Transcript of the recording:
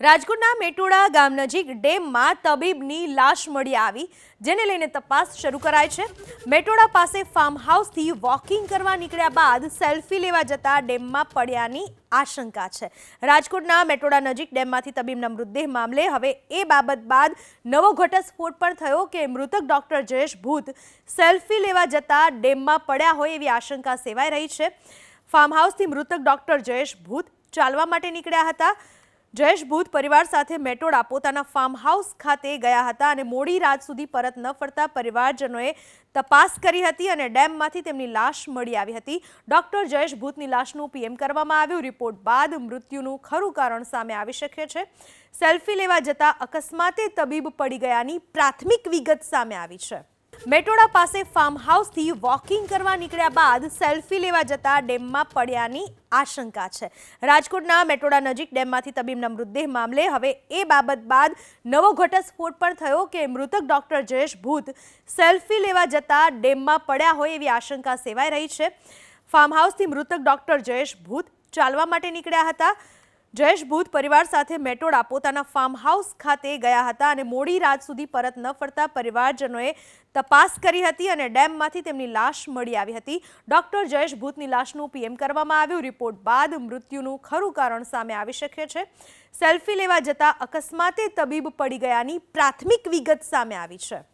રાજકોટના મેટોડા ગામ નજીક ડેમમાં તબીબની લાશ મળી આવી, જેને લઈને તપાસ શરૂ કરાય છે. મેટોડા પાસે ફાર્મ હાઉસથી વોકિંગ કરવા નીકળ્યા બાદ સેલ્ફી લેવા જતા ડેમમાં પડ્યાની આશંકા છે. રાજકોટના મેટોડા નજીક ડેમમાંથી તબીબના મૃતદેહ મામલે હવે એ બાબત બાદ નવો ઘટસ્ફોટ પણ થયો કે મૃતક ડોક્ટર જયેશ ભૂત સેલ્ફી લેવા જતા ડેમમાં પડ્યા હોય એવી આશંકા સેવાઈ રહી છે. ફાર્મ હાઉસથી મૃતક ડોક્ટર જયેશ ભૂત ચાલવા માટે નીકળ્યા હતા. જયેશ ભૂત પરિવાર સાથે મેટોડા પોતાના ફાર્મ હાઉસ ખાતે ગયા હતા અને મોડી રાત સુધી પરત ન ફરતા પરિવારજનોએ તપાસ કરી હતી અને ડેમમાંથી તેમની લાશ મળી આવી હતી. ડોક્ટર જયેશ ભૂતની લાશનું પીએમ કરવામાં આવ્યું. રિપોર્ટ બાદ મૃત્યુનું ખરું કારણ સામે આવી શકે છે. સેલ્ફી લેવા જતા અકસ્માતે તબીબ પડી ગયાની પ્રાથમિક વિગત સામે આવી છે. મેટોડા પાસે ફાર્મ હાઉસથી વોકિંગ કરવા નીકળ્યા બાદ સેલ્ફી લેવા જતા ડેમમાં પડ્યાની આશંકા છે. રાજકોટના મેટોડા નજીક ડેમમાંથી તબીબના મૃતદેહ મામલે હવે એ બાબત બાદ નવો ઘટસ્ફોટ પણ થયો કે મૃતક ડોક્ટર જયેશ ભૂત સેલ્ફી લેવા જતા ડેમમાં પડ્યા હોય એવી આશંકા સેવાઈ રહી છે. ફાર્મ હાઉસથી મૃતક ડોક્ટર જયેશ ભૂત ચાલવા માટે નીકળ્યા હતા. જયેશ ભૂત પરિવાર સાથે મેટોડા પોતાના ફાર્મ હાઉસ ખાતે ગયા હતા અને મોડી રાત સુધી પરત ન ફરતા પરિવારજનોએ તપાસ કરી હતી અને ડેમમાંથી તેમની લાશ મળી આવી હતી. ડોક્ટર જયેશ ભૂતની લાશનું પીએમ કરવામાં આવ્યું. રિપોર્ટ બાદ મૃત્યુનું ખરું કારણ સામે આવી શકે છે. સેલ્ફી લેવા જતા અકસ્માતે તબીબ પડી ગયાની પ્રાથમિક વિગત સામે આવી છે.